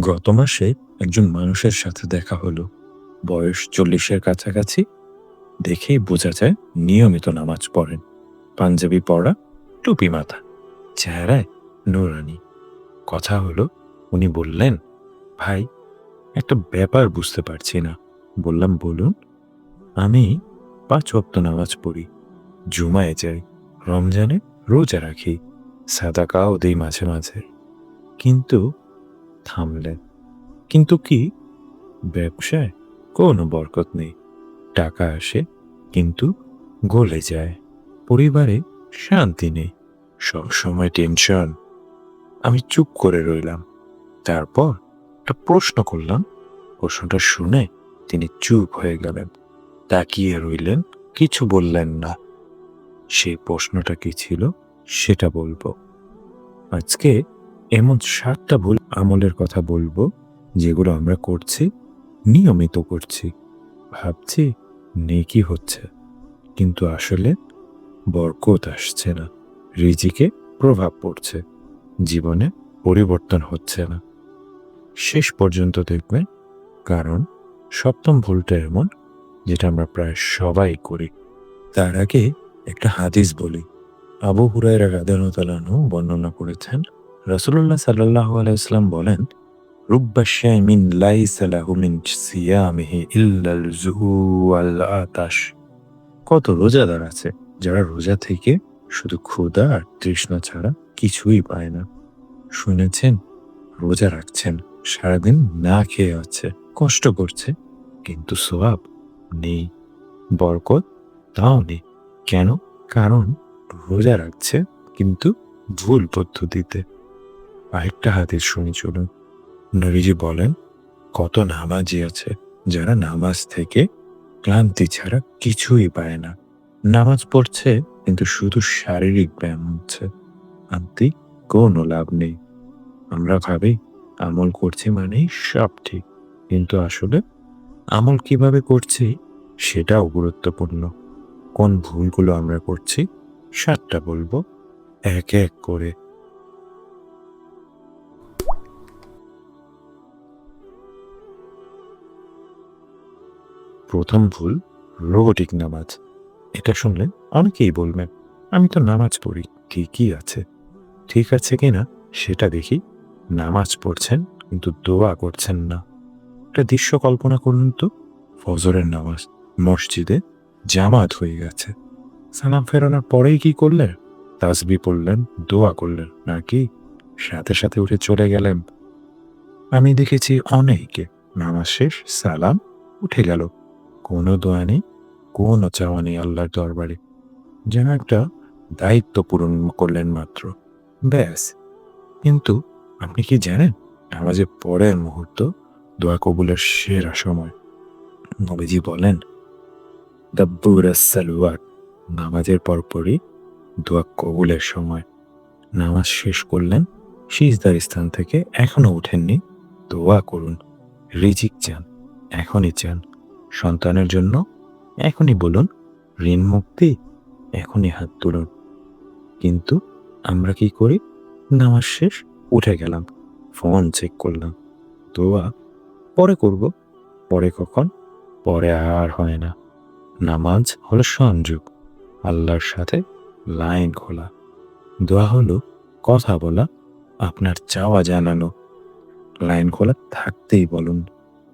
গত মাসে একজন মানুষের সাথে দেখা হলো। বয়স চল্লিশের কাছাকাছি। দেখেই বোঝা যায় নিয়মিত নামাজ পড়েন। পাঞ্জাবি পরা, টুপি মাথা, চেহারায় নুরানি। কথা হলো, উনি বললেন, ভাই, একটা ব্যাপার বুঝতে পারছি না। বললাম, বলুন। আমি পাঁচ ওয়াক্ত নামাজ পড়ি। জুমায় যাই, রমজানে রোজা রাখি সাদাকাও দেই মাঝে মাঝে। কিন্তু থামলেন কিন্তু কি? ব্যবসায় কোনো বরকত নেই। টাকা আসে, কিন্তু গলে যায়। পরিবারে শান্তি নেই। সবসময় টেনশন। আমি চুপ করে রইলাম। তারপর একটা প্রশ্ন করলাম। প্রশ্নটা শুনে তিনি চুপ হয়ে গেলেন। তাকিয়ে রইলেন, কিছু বললেন না। সেই প্রশ্নটা কি ছিল? সেটা বলব। আজকে এমন সাতটা ভুল আমলের কথা বলব, যেগুলো আমরা করছি, নিয়মিত করছি। ভাবছি নেকি হচ্ছে। কিন্তু আসলে বরকত আসছে না। রিজিকে প্রভাব পড়ছে। জীবনে পরিবর্তন হচ্ছে না। শেষ পর্যন্ত দেখবেন কারণ সপ্তম ভুলটা এমন, যেটা আমরা প্রায় সবাই করি। তার আগে একটা হাদিস বলি। আবু হুরায়রা রাদানতালানু বর্ণনা করেছেন রাসূলুল্লাহ সাল্লাল্লাহু আলাইহি সাল্লাম বলেন আতাশ। কত রোজাদার আছে যারা রোজা থেকে শুধু ক্ষুধা আর তৃষ্ণা ছাড়া কিছুই পায় না। শুনেছেন, রোজা রাখছেন, সারাদিন না খেয়ে আছে, কষ্ট করছে, কিন্তু সোয়াব নেই, বরকত তাও নেই। কেন? কারণ রোজা রাখছে কিন্তু ভুল পদ্ধতিতে। আরেকটা হাদিস শুনি চলুন। নবীজি বলেন, কত নামাজি আছে যারা নামাজ থেকে ক্লান্তি ছাড়া কিছুই পায় না। নামাজ পড়ছে, কিন্তু শুধু শারীরিক ব্যায়াম হচ্ছে। আন্তি, কোনো লাভ নেই। আমরা ভাবি, আমল করছি মানেই সব ঠিক। কিন্তু আসলে আমল কীভাবে করছি সেটাও গুরুত্বপূর্ণ। কোন ভুলগুলো আমরা করছি, সাতটা বলব। এক এক করে প্রথম ভুল রোবোটিক নামাজ। এটা শুনলে অনেকেই বলবেন আমি তো নামাজ পড়ি, ঠিকই আছে। ঠিক আছে কি না? সেটা দেখি। নামাজ পড়ছেন, কিন্তু দোয়া করছেন না। একটা দৃশ্য কল্পনা করুন তো। ফজরের নামাজ, মসজিদে জামাত হয়ে গেছে। সালাম ফেরানোর পরেই কি করলেন? তাসবি পড়লেন, দোয়া করলেন, নাকি সাথে সাথে উঠে চলে গেলেন? আমি দেখেছি অনেকে, নামাজ শেষ, সালাম, উঠে গেল। কোনো দোয়া নেই, কোনো চাওয়া নেই আল্লাহর দরবারে। যেন একটা দায়িত্ব পূরণ করলেন মাত্র। ব্যাস। কিন্তু আপনি কি জানেন, নামাজের পরের মুহূর্ত দোয়া কবুলের সেরা সময়? নবীজি বলেন, দাব্বুর সালুয়ার নামাজের পরপরই দোয়া কবুলের সময়। নামাজ শেষ করলেন, সিজদার স্থান থেকে এখনও উঠেননি। দোয়া করুন। রিজিক চান। এখনই চান। সন্তানের জন্য এখনই বলুন, ঋণ মুক্তি, এখনই হাত তুলুন। কিন্তু আমরা কি করি? নামাজ শেষ, উঠে গেলাম, ফোন চেক করলাম, দোয়া, পরে করব, পরে কখন? পরে আর হয় না। নামাজ হলো সংযোগ, আল্লাহর সাথে লাইন খোলা। দোয়া হলো, কথা বলা, আপনার চাওয়া জানানো। লাইন খোলা থাকতেই বলুন।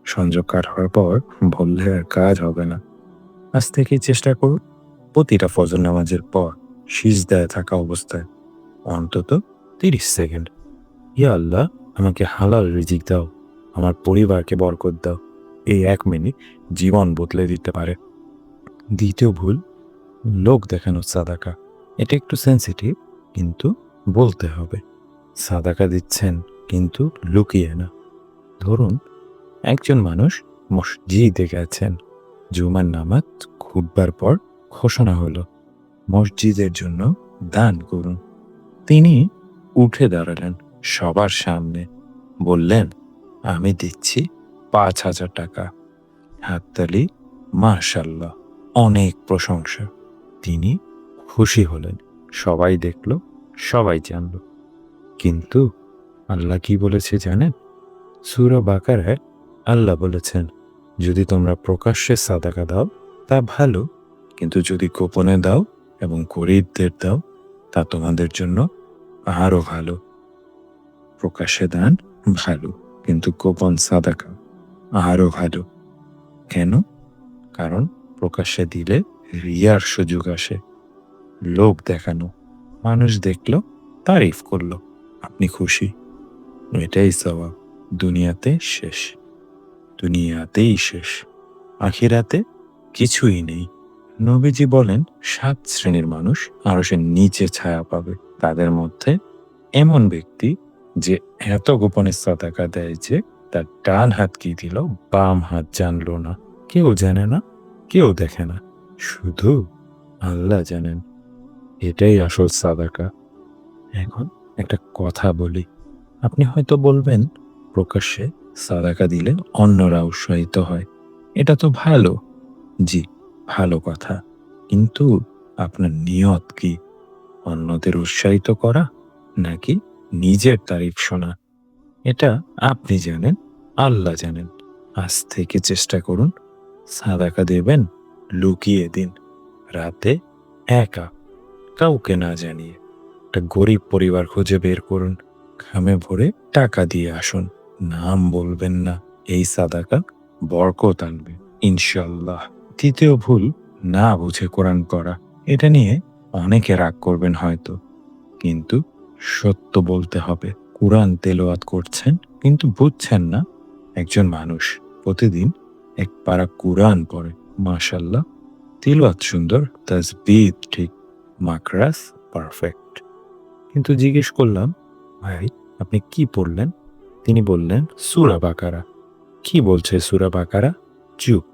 সংযোগ কাট হওয়ার পর বললে আর কাজ হবে না। আজ থেকেই চেষ্টা করুন। প্রতিটা ফজর নামাজের পর সিজদায় থাকা অবস্থায়। অন্তত তিরিশ সেকেন্ড। ইয়া আল্লাহ, আমাকে হালাল রিজিক দাও। আমার পরিবারকে বরকত দাও। এই এক মিনিট জীবন বদলে দিতে পারে। দ্বিতীয় ভুল, লোক দেখানো সাদাকা। এটা একটু সেন্সিটিভ কিন্তু বলতে হবে। সাদাকা দিচ্ছেন, কিন্তু লুকিয়ে না। ধরুন একজন মানুষ মসজিদে গেছেন। জুমার নামাজ খুববার পর ঘোষণা হলো, মসজিদের জন্য দান করুন। তিনি উঠে দাঁড়ালেন সবার সামনে, বললেন, আমি দিচ্ছি পাঁচ হাজার টাকা। হাততালি মাশাল্লাহ অনেক প্রশংসা। তিনি খুশি হলেন, সবাই দেখল, সবাই জানল। কিন্তু আল্লাহ কি বলেছে জানেন? সুরা বাকারায় আল্লাহ বলেছেন, যদি তোমরা প্রকাশ্যে সাদাকা দাও, তা ভালো, কিন্তু যদি গোপনে দাও এবং গরিবদের দাও, তা তোমাদের জন্য আরও ভালো। প্রকাশ্যে দান ভালো, কিন্তু গোপন সাদাকা আরও ভালো। কেন? কারণ প্রকাশ্যে দিলে রিয়ার সুযোগ আসে। লোক দেখানো, মানুষ দেখল, তারিফ করল। আপনি খুশি। এটাই স্বভাব দুনিয়াতে শেষ। দুনিয়াতেই শেষ, আখিরাতে কিছুই নেই। নবীজি বলেন, সাত শ্রেণির মানুষ আরও সে নিচে ছায়া পাবে। তাদের মধ্যে এমন ব্যক্তি যে এত গোপনে সাদাকা দেয় যে তার ডান হাত কি দিল, বাম হাত জানলো না। কেউ জানে না, কেউ দেখে না। শুধু আল্লাহ জানেন। এটাই আসল সাদাকা। এখন একটা কথা বলি। আপনি হয়তো বলবেন, প্রকাশ্যে সাদাকা দিলে অন্যরা উৎসাহিত হয়। এটা তো ভালো। জি, ভালো কথা। কিন্তু আপনার নিয়ত কি? অন্যদের উৎসাহিত করা নাকি নিজের তারিফ শোনা? এটা আপনি জানেন, আল্লাহ জানেন। আজ থেকে চেষ্টা করুন, সাদাকা দেবেন, লুকিয়ে দিন। রাতে একা, কাউকে না জানিয়ে। একটা গরিব পরিবার খুঁজে বের করুন খামে ভরে টাকা দিয়ে আসুন। নাম বলবেন না। এই সাদাকা বরকত আনবে ইনশাল্লাহ তৃতীয় ভুল, না বুঝে কোরআন করা এটা নিয়ে অনেকে রাগ করবেন হয়তো। কিন্তু সত্য বলতে হবে। কোরআন তেলোয়াত করছেন, কিন্তু বুঝছেন না। একজন মানুষ প্রতিদিন এক পারা কোরআন পড়ে মাশাল্লাহ তিলওয়াত সুন্দর তাজবিদ ঠিক, মাকরাস পারফেক্ট। কিন্তু জিজ্ঞেস করলাম, ভাই, আপনি কি পড়লেন? তিনি বললেন, সুরা বাকারা। কি বলছে সুরা বাকারা? চুপ,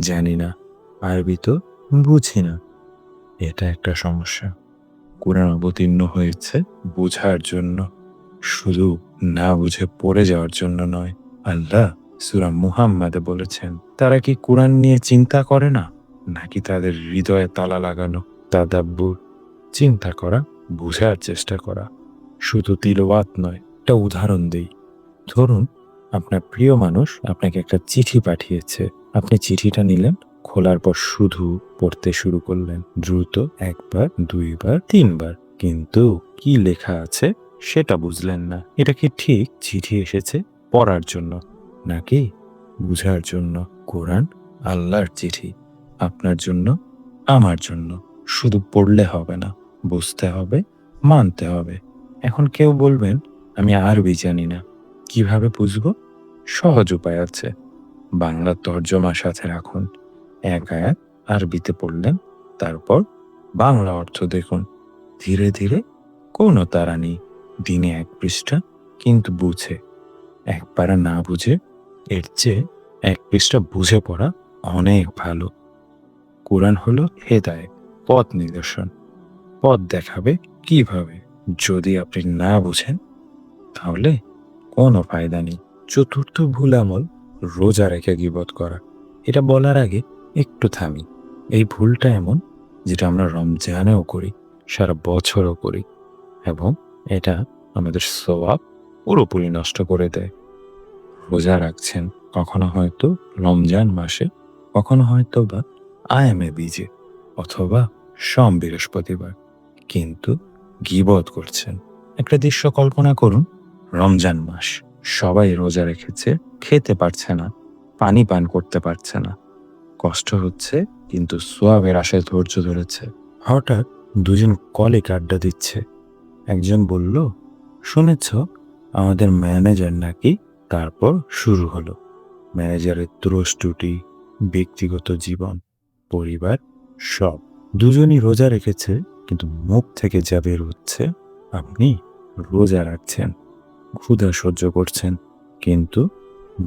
জানি না, আরবি তো বুঝি না। এটা একটা সমস্যা। কোরআন অবতীর্ণ হয়েছে বোঝার জন্য, শুধু না বুঝে পড়ে যাওয়ার জন্য নয়। আল্লাহ সুরা মুহাম্মাদে বলেছেন, তারা কি কোরআন নিয়ে চিন্তা করে না? নাকি তাদের হৃদয়ে তালা লাগানো, তাদাব্বুর? চিন্তা করা, বোঝার চেষ্টা করা। শুধু তিলওয়াত নয়, একটা উদাহরণ দেই। ধরুন, আপনার প্রিয় মানুষ আপনাকে একটা চিঠি পাঠিয়েছে। আপনি চিঠিটা নিলেন, খোলার পর শুধু পড়তে শুরু করলেন। দ্রুত একবার, দুইবার, তিনবার। কিন্তু কি লেখা আছে সেটা বুঝলেন না। এটা কি ঠিক চিঠি এসেছে পড়ার জন্য, নাকি বুঝার জন্য? কোরআন আল্লাহর চিঠি, আপনার জন্য, আমার জন্য। শুধু পড়লে হবে না, বুঝতে হবে, মানতে হবে। এখন কেউ বলবেন, আমি আরবি জানি না। কীভাবে বুঝব? সহজ উপায় আছে। বাংলা তর্জমা সাথে রাখুন। এক আয়াত আরবিতে পড়লেন, তারপর বাংলা অর্থ দেখুন। ধীরে ধীরে কোনো তারা নেই। দিনে এক পৃষ্ঠা, কিন্তু বুঝে। এক পারা না বুঝে, এর চেয়ে এক পৃষ্ঠা বুঝে পড়া অনেক ভালো। কোরআন হলো হেদায় পথ নিদর্শন। পথ দেখাবে কীভাবে? যদি আপনি না বুঝেন, তাহলে কোনো ফায়দা নেই। চতুর্থ ভুল আমল রোজা রেখে গিবত করা। এটা বলার আগে একটু থামি। এই ভুলটা এমন যেটা আমরা রমজানেও করি, সারা বছরও করি এবং এটা আমাদের স্বভাব পুরোপুরি নষ্ট করে দেয়। রোজা রাখছেন কখনো হয়তো রমজান মাসে, কখনো হয়তো বা আয়ামে বীজে অথবা সম বৃহস্পতিবার। কিন্তু গিবত করছেন। একটা দৃশ্য কল্পনা করুন রমজান মাস। সবাই রোজা রেখেছে, খেতে পারছে না, পানি পান করতে পারছে না। কষ্ট হচ্ছে, কিন্তু সোয়াবের আশায় ধৈর্য ধরেছে। হঠাৎ দুজন কলিক আড্ডা দিচ্ছে। একজন বলল, শুনেছ, আমাদের ম্যানেজার নাকি তারপর শুরু হলো। ম্যানেজারের ত্রুটি, ব্যক্তিগত জীবন, পরিবার, সব। দুজনই রোজা রেখেছে, কিন্তু মুখ থেকে যা বের হচ্ছে, আপনি রোজা রাখছেন। ক্ষুধা সহ্য করছেন, কিন্তু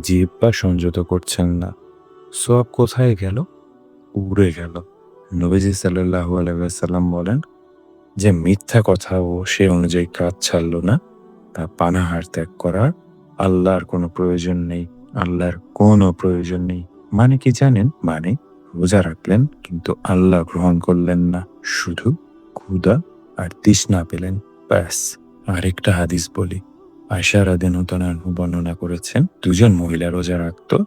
জিব্বা সংযত করছেন না। সব কোথায় গেল? উড়ে গেল। নবীজি সাল্লাহু আলাইসাল্লাম বলেন, যে মিথ্যা কথা ও সে অনুযায়ী কাজ ছাড়ল না, তা পানাহার ত্যাগ করার আল্লাহর কোনো প্রয়োজন নেই, আল্লাহর কোনো প্রয়োজন নেই। মানে কি জানেন? মানে রোজা রাখলেন, কিন্তু আল্লাহ গ্রহণ করলেন না, শুধু ক্ষুদা আর তৃষ্ণা পেলেন। ব্যাস, আরেকটা হাদিস বলি। আয়সা রাদিনতনার বর্ণনা করেছেন, দুজন মহিলা রোজা রাখত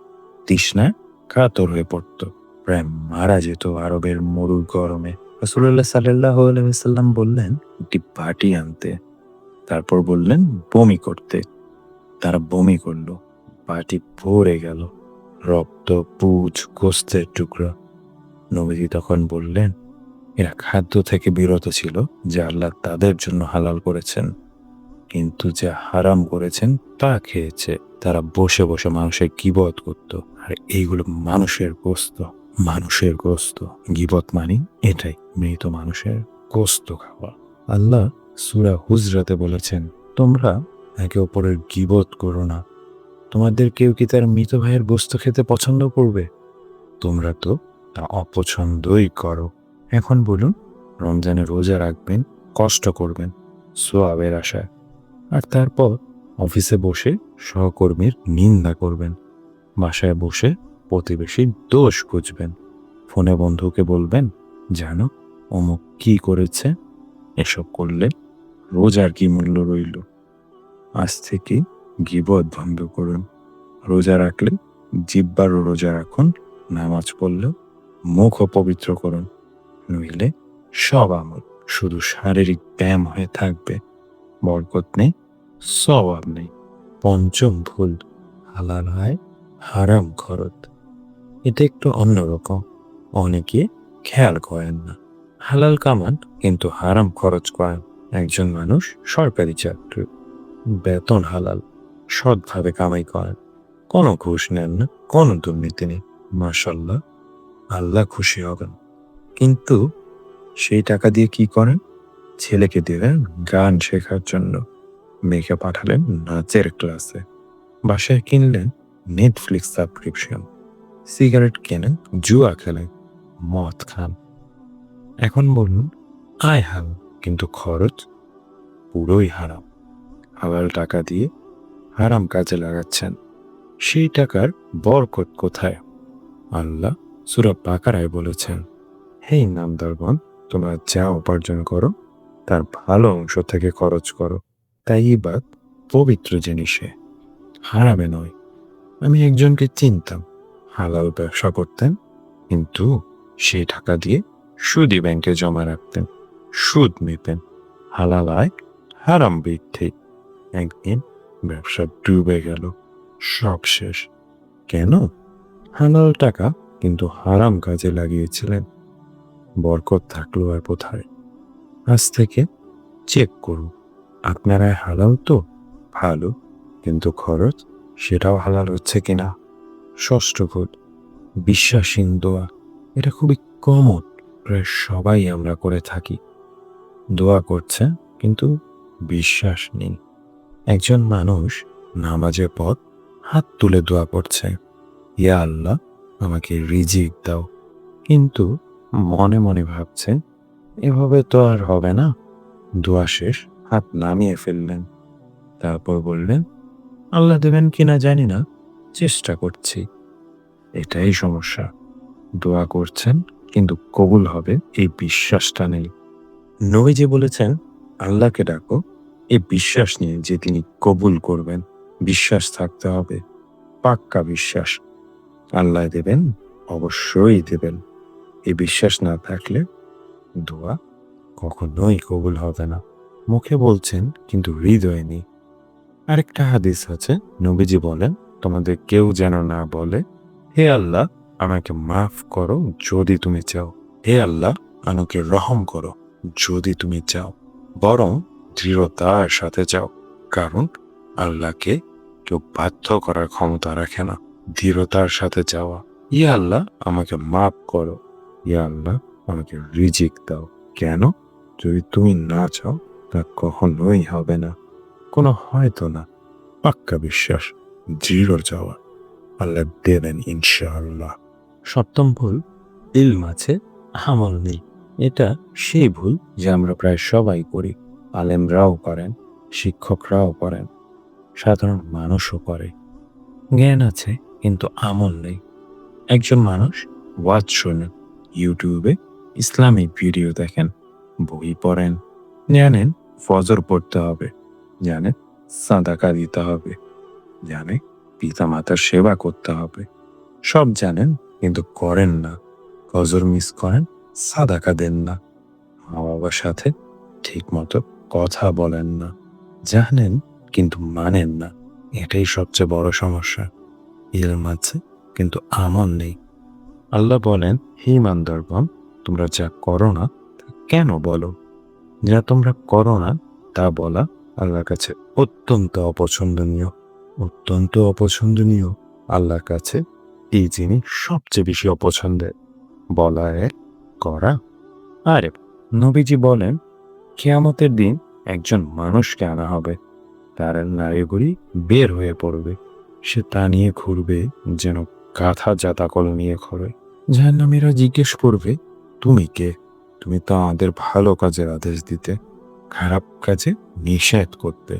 তৃষ্ণায় কাতর হয়ে পড়ত। প্রায় মারা যেত আরবের মরু গরমে। রসুল্লাহ সাল্লাহ আলহাম বললেন, একটি বাটি আনতে। তারপর বললেন, বমি করতে। তারা বমি করল। বাটি ভরে গেল। রক্ত, পুজ, গোস্তের টুকরা। নবীজি তখন বললেন, এরা খাদ্য থেকে বিরত ছিল, যা আল্লাহ তাদের জন্য হালাল করেছেন। কিন্তু যা হারাম করেছেন তা খেয়েছে। তারা বসে বসে মানুষের গিবত করত। আর এইগুলো মানুষের গোস্ত মানুষের গোস্ত। গিবত মানি এটাই, মৃত মানুষের গোস্ত খাওয়া। আল্লাহ সুরা হুজরাতে বলেছেন, তোমরা একে অপরের গিবত করো না। তোমাদের কেউ কি তার মৃত ভাইয়ের গোস্ত খেতে পছন্দ করবে? তোমরা তো তা অপছন্দই করো। এখন বলুন, রমজানে রোজা রাখবেন, কষ্ট করবেন, সোয়াবের আশায়। আর তারপর অফিসে বসে সহকর্মীর নিন্দা করবেন। বাসায় বসে প্রতিবেশীর দোষ খুঁজবেন। ফোনে বন্ধুকে বলবেন, জানো, অমুক কি করেছে? এসব করলে রোজার কি মূল্য রইল? আজ থেকে গিবত বন্ধ করুন। রোজা রাখলে জিব্বারও রোজা রাখুন। নামাজ পড়লেও মুখও পবিত্র করুন। নইলে সব আমল শুধু শারীরিক ব্যায়াম হয়ে থাকবে। বরকত নেই সবাব নেই। পঞ্চম ভুল, হালাল হয়, হারাম খরচ। এটা একটু অন্যরকম। অনেকে খেয়াল করেন না। হালাল কামান কিন্তু হারাম খরচ করেন। একজন মানুষ সরকারি চাকরি, বেতন হালাল, সৎভাবে কামাই করেন। কোনো ঘুষ নেন না, কোনো দুর্নীতি নেই। মাসাল্লাহ আল্লাহ খুশি হবেন। কিন্তু সেই টাকা দিয়ে কি করেন? ছেলেকে দিলেন গান শেখার জন্য। মেয়েকে পাঠালেন নাচের ক্লাসে। বাসায় কিনলেন নেটফ্লিক্স সাবস্ক্রিপশন সিগারেট কেনেন, জুয়া খেলেন, মদ খান। এখন বলুন, আয় হাল, কিন্তু খরচ পুরোই হারাম। হালাল টাকা দিয়ে হারাম কাজে লাগাচ্ছেন। সেই টাকার বরকত কোথায়? আল্লাহ সুরা বাকারায় বলেছেন, হে নামদারগণ তোমরা যা উপার্জন করো, তার ভালো অংশ থেকে খরচ করো। তাই বাদ পবিত্র জিনিসে হারামে নয়। আমি একজনকে চিনতাম। হালাল ব্যবসা করতেন, কিন্তু সেই টাকা দিয়ে সুদি ব্যাংকে জমা রাখতেন, সুদ নিতেন। হালাল আয় হারাম বৃদ্ধি। একদিন ব্যবসা ডুবে গেল। সব শেষ। কেন? হালাল টাকা কিন্তু হারাম কাজে লাগিয়েছিলেন। বরকত থাকল আর কোথায়? আজ থেকে চেক করুন। আপনারা হালাল তো? ভালো, কিন্তু খরচ? সেটাও হালাল হচ্ছে কিনা? ষষ্ঠ ভোট বিশ্বাসীন দোয়া, এটা খুবই কমন প্রায় সবাই আমরা করে থাকি। দোয়া করছে কিন্তু বিশ্বাস নেই। একজন মানুষ নামাজের পর হাত তুলে দোয়া করছে, ইয়া আল্লাহ, আমাকে রিজিক দাও। কিন্তু মনে মনে ভাবছেন, এভাবে তো আর হবে না। দোয়া শেষ হাত নামিয়ে ফেললেন। তারপর বললেন আল্লাহ দেবেন কিনা জানি না। চেষ্টা করছি। এটাই সমস্যা। দোয়া করছেন কিন্তু কবুল হবে এই বিশ্বাসটা নেই নবীজি বলেছেন আল্লাহকে ডাকো এই বিশ্বাস নিয়ে যে তিনি কবুল করবেন। বিশ্বাস থাকতে হবে পাক্কা বিশ্বাস। আল্লাহ দেবেন অবশ্যই দেবেন। এই বিশ্বাস না থাকলে দোয়া কখনোই কবুল হবে না। মুখে বলছেন, কিন্তু হৃদয়ে নেই। আরেকটা হাদিস আছে, নবীজি বলেন, তোমাদের কেউ যেন না বলে, হে আল্লাহ, আমাকে মাফ করো যদি তুমি চাও। হে আল্লাহ, আমাকে রহম করো যদি তুমি চাও। বরং দৃঢ়তার সাথে চাও, কারণ আল্লাহকে কেউ বাধ্য করার ক্ষমতা রাখে না। দৃঢ়তার সাথে চাওয়া। ইয়া আল্লাহ, আমাকে মাফ করো। ইয়া আল্লাহ, আমাকে রিজিক দাও। কেন? যদি তুমি না চাও তা কখনোই হবে না। কোনো হয়তো না। পাক্কা বিশ্বাস, দৃঢ় যাওয়া। আল্লাহ দেবেন ইনশাআল্লাহ। সপ্তম ভুল, ইলম আছে, আমল নেই। এটা সেই ভুল যে আমরা প্রায় সবাই করি। আলেমরাও করেন, শিক্ষকরাও করেন, সাধারণ মানুষও করে। জ্ঞান আছে, কিন্তু আমল নেই। একজন মানুষ ওয়াজ শোনেন, ইউটিউবে ইসলামিক ভিডিও দেখেন, বই পড়েন, জানেন ফজর পড়তে হবে জানেন সাদাকা দিতে হবে, জানে পিতা মাতার সেবা করতে হবে। সব জানেন, কিন্তু করেন না। কজর মিস করেন, সাদাকা দেন না। মা বাবার সাথে ঠিক মতো কথা বলেন না। জানেন, কিন্তু মানেন না। এটাই সবচেয়ে বড় সমস্যা। ইলম আছে, কিন্তু আমল নেই। আল্লাহ বলেন, হে ইমানদারগণ তোমরা যা করো না, তা কেন বলো? যা তোমরা করো না, তা বলা আল্লাহর কাছে অত্যন্ত অপছন্দনীয়। অত্যন্ত অপছন্দনীয় আল্লাহর কাছে এই জিনিস সবচেয়ে বেশি অপছন্দের। বলা এক, করা। আরে, নবীজি বলেন, কেয়ামতের দিন একজন মানুষকে আনা হবে। তার নারীগুলি বের হয়ে পড়বে। সে তা নিয়ে ঘুরবে যেন কাঁথা জাতাকল নিয়ে ঘরে। জাহান্নামীরা জিজ্ঞেস করবে, তুমি কে? তুমি তো আমাদের ভালো কাজের আদেশ দিতে, খারাপ কাজে নিষেধ করতে।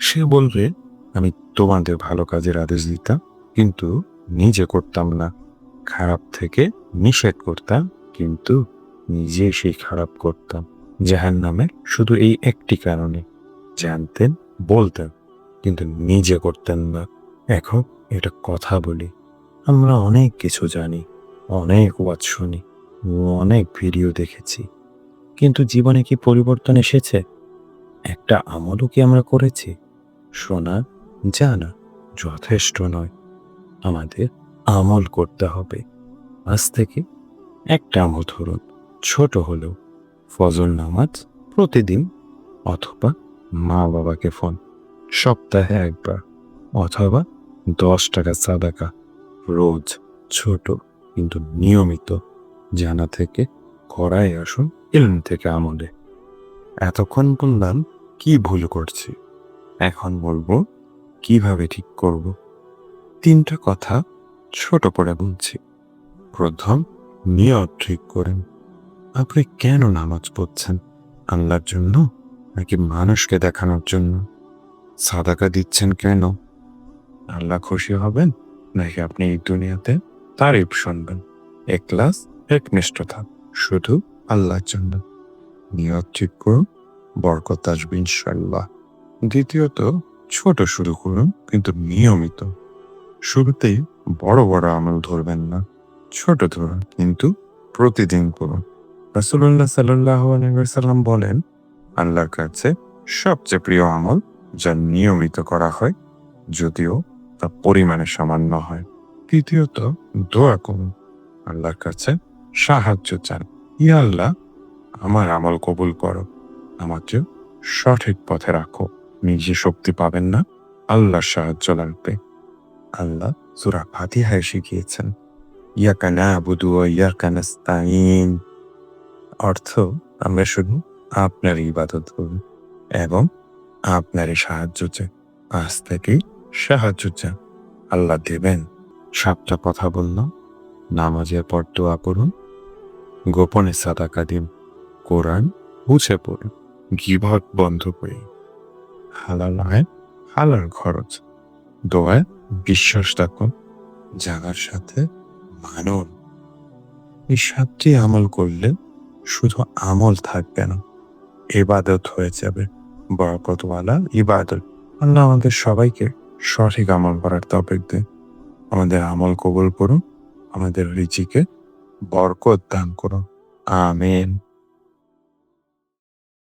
সে বলবে, আমি তোমাদের ভালো কাজের আদেশ দিতাম, কিন্তু নিজে করতাম না। খারাপ থেকে নিষেধ করতাম, কিন্তু নিজে সেই খারাপ করতাম। জাহান নামে শুধু এই একটি কারণে। জানতেন, বলতেন, কিন্তু নিজে করতেন না। এখন এটা কথা বলি। আমরা অনেক কিছু জানি, অনেক ওয়াজ শুনি। অনেক ভিডিও দেখেছি। কিন্তু জীবনে কি পরিবর্তন এসেছে? একটা আমলও কি আমরা করেছি? শোনা, জানা যথেষ্ট নয়। আমাদের আমল করতে হবে। আজ থেকে একটা আমল ধরুন, ছোট হলেও। ফজল নামাজ প্রতিদিন অথবা মা বাবাকে ফোন, সপ্তাহে একবার অথবা দশ টাকা সাদাকা। রোজ ছোট কিন্তু নিয়মিত জানা থেকে করাই আসুন, ইলম থেকে আমলে। এতক্ষণ বললাম, কি ভুল করছি? এখন বলব, কীভাবে ঠিক করব? তিনটা কথা ছোট করে বলছি। প্রথম, নিয়ত ঠিক করেন। আপনি কেন নামাজ পড়ছেন? আল্লাহর জন্য নাকি মানুষকে দেখানোর জন্য? সাদাকা দিচ্ছেন কেন? আল্লাহ খুশি হবেন নাকি আপনি এই দুনিয়াতে তারিফ শুনবেন? একলাস একনিষ্ঠতা শুধু আল্লাহর জন্য। নিয়ত ঠিক করুন, বরকত আসবে ইনশাল্লাহ দ্বিতীয়ত, ছোট শুরু করুন, কিন্তু নিয়মিত। শুরুতেই বড় বড় আমল ধরবেন না, ছোট ধরুন, কিন্তু প্রতিদিন করুন। রাসুল্লাহ সাল্লাহ সাল্লাম বলেন, আল্লাহর কাছে সবচেয়ে প্রিয় আমল যা নিয়মিত করা হয়, যদিও তা পরিমাণে সামান্য হয়। তৃতীয়ত, দোয়া করুন, আল্লাহর কাছে সাহায্য চান। ইয়া আল্লাহ, আমার আমল কবুল করো। আমাকে সঠিক পথে রাখো। নিজে শক্তি পাবেন না, আল্লাহর সাহায্য লাগবে। আল্লাহ সুরা ফাতিহায় শিখিয়েছেন, ইয়াকা না বুধু ইয়াকা নাস্তাইন অর্থ, আমরা শুধু আপনার ইবাদত করব এবং আপনারই সাহায্য চাই। আজ থেকেই সাহায্য চান। আল্লাহ দেবেন। সাতটা কথা বললাম নামাজের পর দোয়া করুন গোপনে সাদাকা দিন কোরআন বুঝে পড়ুন গিভট বন্ধ করে। হালাল আয়, হালাল খরচ। দোয়ায় বিশ্বাস রাখুন। জাগার সাথে মানুন। এই সাতটি আমল করলে শুধু আমল থাকবে না, ইবাদত হয়ে যাবে। বরকতওয়ালা ইবাদত। আল্লাহ আমাদের সবাইকে সঠিক আমল করার তফিক দেয় আমাদের আমল কবুল করুন। আমাদের রিচিকে বরকত দান করুন। আমেন।